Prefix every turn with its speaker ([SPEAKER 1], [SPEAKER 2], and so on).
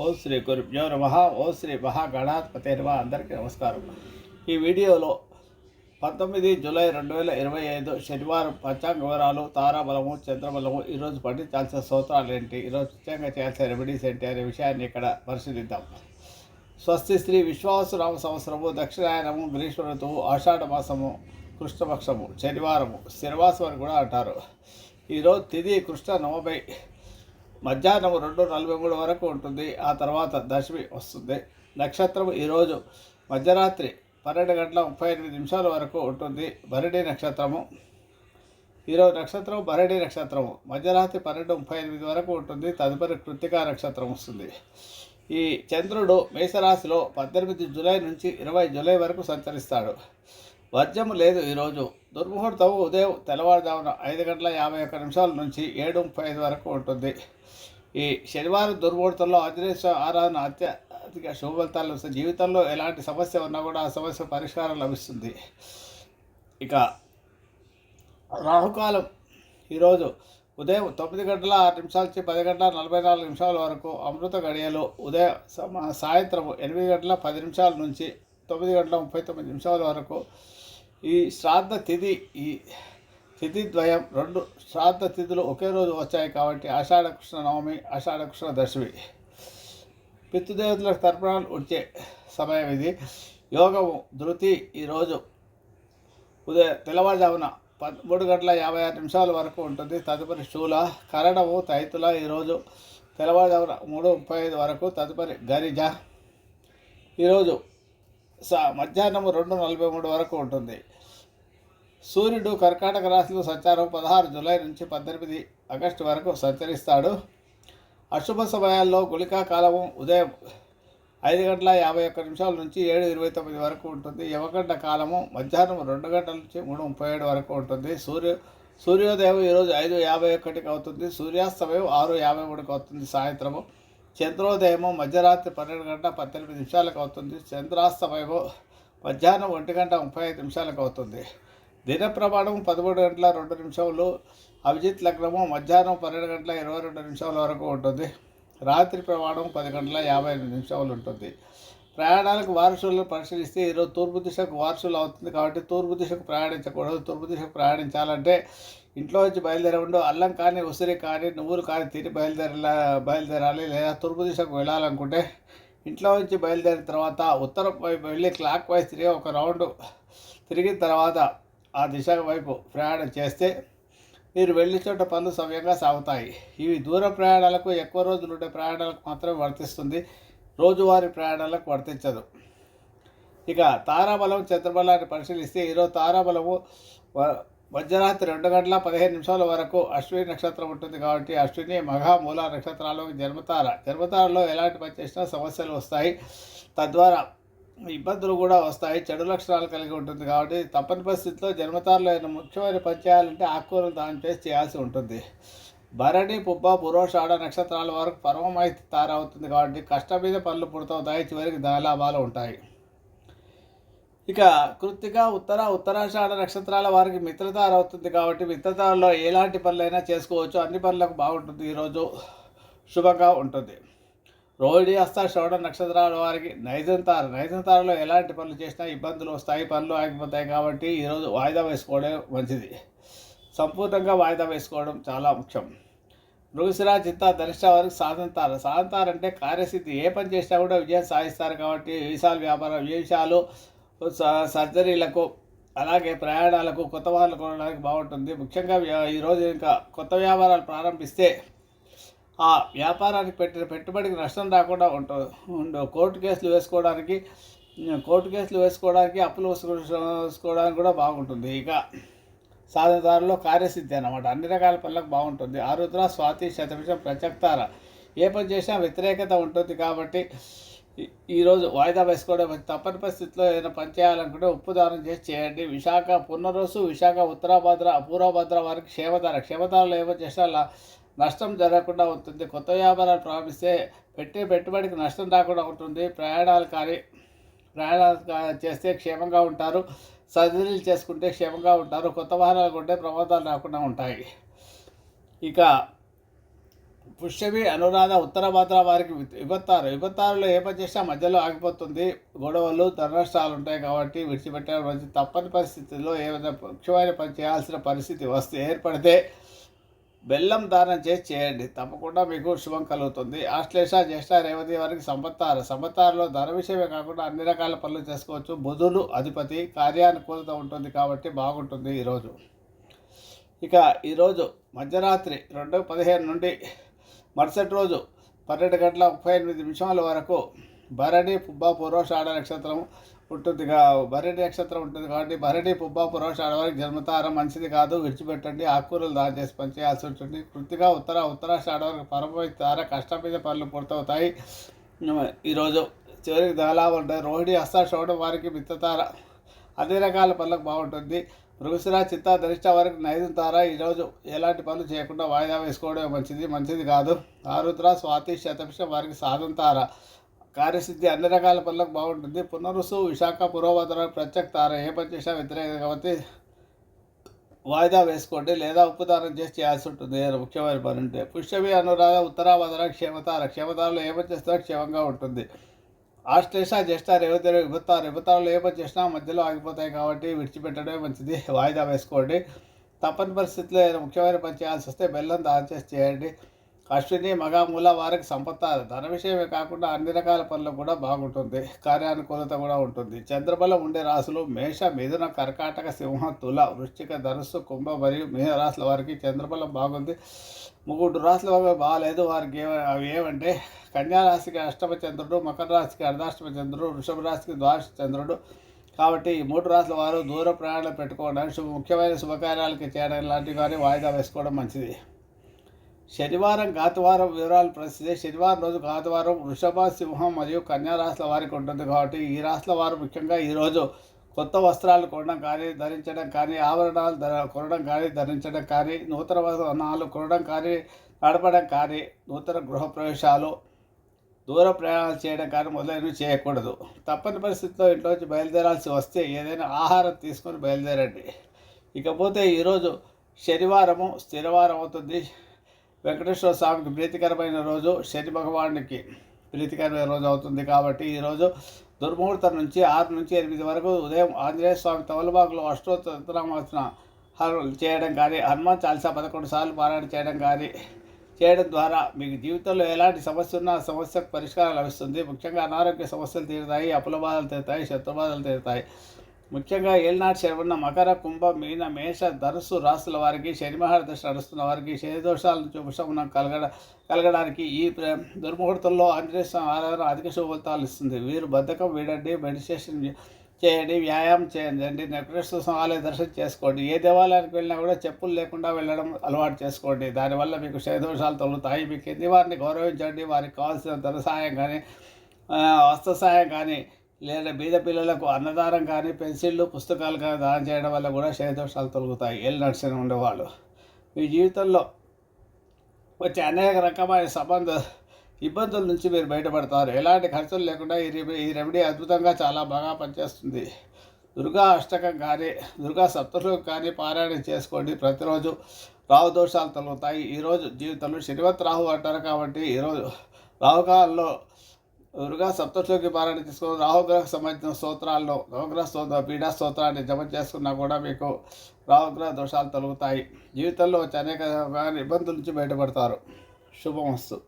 [SPEAKER 1] ఓం శ్రీ గురుభ్యో నమ. ఓం శ్రీ మహాగణాధిపతి నమ అందరికీ నమస్కారం. ఈ వీడియోలో పంతొమ్మిది జూలై రెండు వేల ఇరవై ఐదు శనివారం పంచాంగ వివరాలు తారాబలము చంద్రబలము ఈరోజు పండించాల్సిన స్తోత్రాలు ఏంటి ఈరోజు ముఖ్యంగా చేయాల్సిన రెమెడీస్ ఏంటి అనే విషయాన్ని ఇక్కడ పరిశీలిద్దాం. స్వస్తి శ్రీ విశ్వాసరామ సంవత్సరము దక్షిణాయనము గ్రీష్మ ఋతువు ఆషాఢ మాసము కృష్ణపక్షము శనివారము శనివాసం అని కూడా అంటారు. ఈరోజు తిది కృష్ణ నవమై మధ్యాహ్నం రెండు నలభై మూడు వరకు ఉంటుంది. ఆ తర్వాత దశమి వస్తుంది. నక్షత్రం ఈరోజు మధ్యరాత్రి పన్నెండు గంటల ముప్పై ఎనిమిది నిమిషాల వరకు ఉంటుంది. భరణి నక్షత్రము. ఈరోజు నక్షత్రం భరణి నక్షత్రము. మధ్యరాత్రి పన్నెండు ముప్పై ఎనిమిది వరకు ఉంటుంది. తదుపరి కృత్తికా నక్షత్రం వస్తుంది. ఈ చంద్రుడు మేషరాశిలో పద్దెనిమిది జూలై నుంచి ఇరవై జూలై వరకు సంచరిస్తాడు. వర్జము లేదు ఈరోజు దుర్ముహూర్తం ఉదయం తెల్లవారుజామున ఐదు గంటల యాభై ఒక్క నిమిషాల నుంచి ఏడు ముప్పై ఐదు వరకు ఉంటుంది. ఈ శనివారం దుర్ముహూర్తంలో ఆంజనేయ స్వామి ఆరాధన అత్యధిక శుభఫలితాలు వస్తాయి జీవితంలో ఎలాంటి సమస్య ఉన్నా కూడా ఆ సమస్య పరిష్కారం లభిస్తుంది. ఇక రాహుకాలం ఈరోజు ఉదయం తొమ్మిది గంటల ఆరు నిమిషాల నుంచి పది గంటల నలభై నాలుగు నిమిషాల వరకు అమృత గడియలు ఉదయం సాయంత్రం ఎనిమిది గంటల పది నిమిషాల నుంచి తొమ్మిది గంటల ముప్పై తొమ్మిది నిమిషాల వరకు ఈ శ్రాద్ధ తిథి ఈ తిథిద్వయం రెండు శ్రాద్ధ తిథులు ఒకే రోజు వచ్చాయి కాబట్టి ఆషాఢ కృష్ణ నవమి ఆషాఢ కృష్ణ దశమి. పితృదేవతలకు తర్పణాలు వచ్చే సమయం ఇది. యోగము ధృతి ఈరోజు ఉదయం తెల్లవారుజామున పదమూడు గంటల యాభై ఆరు నిమిషాల వరకు ఉంటుంది. తదుపరి శూల కరణము తైతుల ఈరోజు తెల్లవారుజామున మూడు ముప్పై ఐదు వరకు తదుపరి గరిజ ఈరోజు సా మధ్యాహ్నము రెండు నలభై మూడు వరకు ఉంటుంది. సూర్యుడు కర్కాటక రాశిలో సంచారం పదహారు జూలై నుంచి పద్దెనిమిది ఆగస్టు వరకు సంచరిస్తాడు. అశుభ సమయాల్లో గుళికా కాలము ఉదయం ఐదు గంటల యాభై ఒక్క నిమిషాల నుంచి ఏడు ఇరవై తొమ్మిది వరకు ఉంటుంది. యమగంట కాలము మధ్యాహ్నం రెండు గంటల నుంచి మూడు ముప్పై ఏడు వరకు ఉంటుంది. సూర్య సూర్యోదయం ఈరోజు ఐదు యాభై ఒకటికి అవుతుంది. సూర్యాస్తమయం ఆరు యాభై మూడుకి అవుతుంది. సాయంత్రము చంద్రోదయము మధ్యరాత్రి పన్నెండు గంట పద్దెనిమిది నిమిషాలకు అవుతుంది. చంద్రాస్తమయము మధ్యాహ్నం ఒంటి గంట ముప్పై ఐదు నిమిషాలకు అవుతుంది. దినప్రమాణం పదమూడు గంటల రెండు నిమిషాలు అభిజిత్ లగ్నము మధ్యాహ్నం పన్నెండు గంటల ఇరవై రెండు నిమిషాల వరకు ఉంటుంది. రాత్రి ప్రమాణం పది గంటల యాభై ఎనిమిది నిమిషాలు ఉంటుంది. ప్రయాణాలకు వారసులను పరిశీలిస్తే ఈరోజు తూర్పు దిశకు వారసులు అవుతుంది కాబట్టి తూర్పు దిశకు ప్రయాణించకూడదు. తూర్పు దిశకు ప్రయాణించాలంటే ఇంట్లో నుంచి బయలుదేరకుండా ఉండు అల్లం కానీ ఉసిరి కానీ నువ్వులు కానీ తిని బయలుదేరాల బయలుదేరాలి లేదా తూర్పు దిశకు వెళ్ళాలనుకుంటే ఇంట్లో నుంచి బయలుదేరిన తర్వాత ఉత్తరం వైపు వెళ్ళి క్లాక్ వైస్ తిరిగి ఒక రౌండ్ తిరిగిన తర్వాత ఆ దిశ వైపు ప్రయాణం చేస్తే మీరు వెళ్ళి చోట పనులు సవ్యంగా సాగుతాయి. ఇవి దూర ప్రయాణాలకు ఎక్కువ రోజులు ఉండే ప్రయాణాలకు మాత్రమే వర్తిస్తుంది. రోజువారీ ప్రయాణాలకు వర్తించదు. ఇక తారాబలం చంద్రబలాన్ని పరిశీలిస్తే ఈరోజు తారాబలము మధ్యరాత్రి రెండు గంటల పదిహేను నిమిషాల వరకు అశ్విని నక్షత్రం ఉంటుంది కాబట్టి అశ్విని మఘ మూల నక్షత్రాలకు జన్మతార. జన్మతారలో ఎలాంటి పని చేసినా సమస్యలు వస్తాయి. తద్వారా ఇబ్బందులు కూడా వస్తాయి చెడు లక్షణాలు కలిగి ఉంటుంది కాబట్టి తప్పని పరిస్థితిలో జన్మతారులైన ముఖ్యమైన పని చేయాలంటే ఆకుకూరలు దానం చేసి చేయాల్సి ఉంటుంది. భరణి పుబ్బ పురోషాఢ నక్షత్రాల వరకు పరమమైతే తారవుతుంది కాబట్టి కష్టం మీద పనులు పుడతవుతాయి చివరికి ధనలాభాలు ఉంటాయి. ఇక కృత్తిక ఉత్తర ఉత్తరాషాఢ నక్షత్రాల వారికి మిత్రతార అవుతుంది కాబట్టి మిత్రతారలో ఎలాంటి పనులైనా చేసుకోవచ్చు. అన్ని పనులకు బాగుంటుంది. ఈరోజు శుభంగా ఉంటుంది. రోహిణి హస్త శ్రవణ నక్షత్రాల వారికి నైజంతార నైజంతారలో ఎలాంటి పనులు చేసినా ఇబ్బందులు వస్తాయి పనులు ఆగిపోతాయి కాబట్టి ఈరోజు వాయిదా వేసుకోవడం మంచిది. సంపూర్ణంగా వాయిదా వేసుకోవడం చాలా ముఖ్యం. మృగశిర చిత్త ధనిష్ట వారికి సాధంతారు సాధంతారు అంటే కార్యసిద్ధి. ఏ పని చేసినా కూడా విజయం సాధిస్తారు కాబట్టి వీసాల వ్యాపారం విషయాలు సర్జరీలకు అలాగే ప్రయాణాలకు కొత్త వాహనాలు కొనడానికి బాగుంటుంది. ముఖ్యంగా ఈరోజు ఇంకా కొత్త వ్యాపారాలు ప్రారంభిస్తే ఆ వ్యాపారానికి పెట్టిన పెట్టుబడికి నష్టం రాకుండా ఉంటుంది. ఉండు కోర్టు కేసులు వేసుకోవడానికి కోర్టు కేసులు వేసుకోవడానికి అప్పులు వేసుకోవడానికి కూడా బాగుంటుంది. ఇక సాధనదారులో కార్యసిద్ధి అనమాట అన్ని రకాల పనులకు బాగుంటుంది. ఆరుద్ర స్వాతి శతభిషం ప్రత్యక్తార ఏ పని చేసినా వ్యతిరేకత ఉంటుంది కాబట్టి ఈరోజు వాయిదా వేసుకోవడం తప్పని పరిస్థితిలో ఏదైనా పని చేయాలనుకుంటే ఉప్పు దానం చేసి చేయండి. విశాఖ పునరోసు విశాఖ ఉత్తరాభద్ర అపూర్వభద్ర వారికి క్షేమధార. క్షేమధారలో ఏమో చేసినా నష్టం జరగకుండా ఉంటుంది. కొత్త వ్యాపారాలు ప్రారంభిస్తే పెట్టే పెట్టుబడికి నష్టం రాకుండా ఉంటుంది. ప్రయాణాలు కానీ ప్రయాణాలు చేస్తే క్షేమంగా ఉంటారు. సర్జరీలు చేసుకుంటే క్షేమంగా ఉంటారు. కొత్త వాహనాలు కొంటే ప్రమాదాలు రాకుండా ఉంటాయి. ఇక పుష్యమి అనురాధ ఉత్తర భాద్ర వారికి విపత్తారు విపత్తారులో ఏ పని చేసినా మధ్యలో ఆగిపోతుంది. గొడవలు ధననష్టాలు ఉంటాయి కాబట్టి విడిచిపెట్టడం మంచి తప్పని పరిస్థితుల్లో ఏమైనా ముఖ్యమైన పని చేయాల్సిన పరిస్థితి వస్తే ఏర్పడితే బెల్లం దానం చేసి చేయండి. తప్పకుండా మీకు శుభం కలుగుతుంది. ఆశ్లేష జ్యేష్ఠ రేవతి వారికి సంపత్తారు. సంపత్తారులో ధన విషయమే కాకుండా అన్ని రకాల పనులు చేసుకోవచ్చు. బుధుడు అధిపతి కార్యానుకూలత ఉంటుంది కాబట్టి బాగుంటుంది ఈరోజు. ఇక ఈరోజు మధ్యరాత్రి రెండు పదిహేను నుండి మరుసటి రోజు పన్నెండు గంటల ముప్పై ఎనిమిది నిమిషాల వరకు భరణి పుబ్బ పూర్వషాఢ నక్షత్రం ఉంటుంది కా భరణి నక్షత్రం ఉంటుంది కాబట్టి భరణి పుబ్బ పురోష ఆడవారికి జన్మతారం మంచిది కాదు విడిచిపెట్టండి ఆకుకూరలు దాని చేసి పనిచేయాల్సి ఉంటుంది. కృతిగా ఉత్తర ఉత్తరాషాఢ వరకు తార కష్టం మీద పనులు పూర్తవుతాయి. ఈరోజు చివరికి దాలాలు ఉంటాయి. రోహిణి చూడడం వారికి మిత్తతార అన్ని రకాల పనులకు బాగుంటుంది. మృగశిర చిత్త ధరిష్ట వారికి నైదు తార. ఈరోజు ఎలాంటి పనులు చేయకుండా వాయిదా వేసుకోవడం మంచిది. మంచిది కాదు. ఆరుద్ర స్వాతి శతభిష వారికి సాధన తార. కార్యసిద్ధి అన్ని రకాల పనులకు బాగుంటుంది. పునరుసు విశాఖ పురోవదన ప్రత్యేక తార ఏ పని చేసినా వ్యతిరేకం కాబట్టి వాయిదా వేసుకోండి లేదా ఉప్పుదానం చేసి చేయాల్సి ఉంటుంది. ముఖ్యమైన పని ఉంటే పుష్యమి అనురాధ ఉత్తరాభద్ర క్షేమతార. క్షేమతారలో ఏ పని క్షేమంగా ఉంటుంది. ఆశ్లేష జ్యేష్ఠ రేవతి విభుతారు విభుతారులు ఏ పని చేసినా మధ్యలో ఆగిపోతాయి కాబట్టి విడిచిపెట్టడమే మంచిది. వాయిదా వేసుకోండి. తప్పని పరిస్థితిలో ఏదైనా ముఖ్యమైన పని చేయాల్సి వస్తే బెల్లం దాని చేసి చేయండి. అశ్విని మగ మూల వారికి సంపత్త. ధన విషయమే కాకుండా అన్ని రకాల పనులు కూడా బాగుంటుంది. కార్యానుకూలత కూడా ఉంటుంది. చంద్రబలం ఉండే రాశులు మేష మిథున కర్కాటక సింహ తుల వృశ్చిక ధనుస్సు కుంభ మరియు మీన రాశుల వారికి చంద్రబలం బాగుంది. ముగ్గురు రాశుల వారికి బాగాలేదు. వారికి ఏ అవి ఏమంటే కన్యారాశికి అష్టమ చంద్రుడు మకర రాశికి అర్ధాష్టమ చంద్రుడు వృషభ రాశికి ద్వాదశ చంద్రుడు. కాబట్టి ఈ మూడు రాశుల వారు దూర ప్రయాణాలు పెట్టుకోవడం శుభ ముఖ్యమైన శుభకార్యాలకి చేయడం లాంటివి కానీ వాయిదా వేసుకోవడం మంచిది. శనివారం గాతవారం వివరాలు ప్రసిద్ధి శనివారం రోజు గాతవారం వృషభ సింహం మరియు కన్యా రాశుల వారికి ఉంటుంది. కాబట్టి ఈ రాశుల వారు ముఖ్యంగా ఈరోజు కొత్త వస్త్రాలు కొనడం కానీ ధరించడం కానీ ఆభరణాలు ధర కొనడం కానీ ధరించడం కానీ నూతన వస్త్రాలు కొనడం కానీ నడపడం కానీ నూతన గృహప్రవేశాలు దూర ప్రయాణాలు చేయడం కానీ మొదలైనవి చేయకూడదు. తప్పని పరిస్థితిలో ఇంట్లోంచి బయలుదేరాల్సి వస్తే ఏదైనా ఆహారం తీసుకొని బయలుదేరండి. ఇకపోతే ఈరోజు శనివారము స్థిరవారం అవుతుంది. వెంకటేశ్వర స్వామికి ప్రీతికరమైన రోజు శని భగవానుడికి ప్రీతికరమైన రోజు అవుతుంది కాబట్టి ఈరోజు దుర్ముహూర్తం నుంచి ఆరు నుంచి ఎనిమిది వరకు ఉదయం ఆంజనేయ స్వామి తవలబాగులో అష్టోత్తరామాసన చేయడం కానీ హనుమాన్ చాలీసా పదకొండు సార్లు పారాయణ చేయడం కానీ చేయడం ద్వారా మీకు జీవితంలో ఎలాంటి సమస్య ఉన్నా సమస్యకు పరిష్కారం లభిస్తుంది. ముఖ్యంగా అనారోగ్య సమస్యలు తీరుతాయి అప్పుల బాధలు తీరుతాయి శత్రు బాధలు తీరుతాయి. ముఖ్యంగా ఏలినాటి శని మకర కుంభ మీన మేష ధనుసు రాసుల వారికి శనిమహార దశ నడుస్తున్న వారికి శని దోషాల నుంచి ఉపశమనం కలగడ కలగడానికి ఈ దుర్ముహూర్తంలో ఆంజనేయ ఆరాధన అధిక శుభఫలితాలు ఇస్తుంది. వీరు బద్ధకం వీడండి మెడిటేషన్ చేయండి వ్యాయామం చేయండి నెక్రేశ్వర స్వామి ఆలయ దర్శనం చేసుకోండి. ఏ దేవాలయానికి వెళ్ళినా కూడా చెప్పులు లేకుండా వెళ్ళడం అలవాటు చేసుకోండి. దానివల్ల మీకు శనిదోషాలు తొలుగుతాయి మీ కింది వారిని గౌరవించండి. వారికి కావాల్సిన ధన సహాయం కానీ వస్త్ర సహాయం కానీ లేదా బీద పిల్లలకు అన్నదానం కానీ పెన్సిళ్ళు పుస్తకాలు కానీ దానం చేయడం వల్ల కూడా శనిదోషాలు తొలుగుతాయి. ఏళ్ళు నడిచిన ఉండేవాళ్ళు. మీ జీవితంలో వచ్చే అనేక రకమైన సంబంధ ఇబ్బందుల నుంచి మీరు బయటపడతారు. ఎలాంటి ఖర్చులు లేకుండా ఈ రెమెడీ ఈ రెమెడీ అద్భుతంగా చాలా బాగా పనిచేస్తుంది. దుర్గా అష్టకం కానీ దుర్గా సప్తశ్లోకి కానీ పారాయణం చేసుకోండి. ప్రతిరోజు రాహు దోషాలు తొలగుతాయి. ఈరోజు జీవితంలో శనివత్ రాహు అంటారు కాబట్టి ఈరోజు రాహుకాలంలో దుర్గా సప్తశ్లోకి పారాయణ తీసుకుని రాహుగ్రహకు సంబంధించిన స్తోత్రాల్లో నవగ్రహ స్తోత్ర పీడా స్తోత్రాన్ని జపం చేసుకున్నా కూడా మీకు రాహుగ్రహ దోషాలు తొలగుతాయి. జీవితంలో వచ్చే అనేక ఇబ్బందుల నుంచి బయటపడతారు. శుభమస్తు.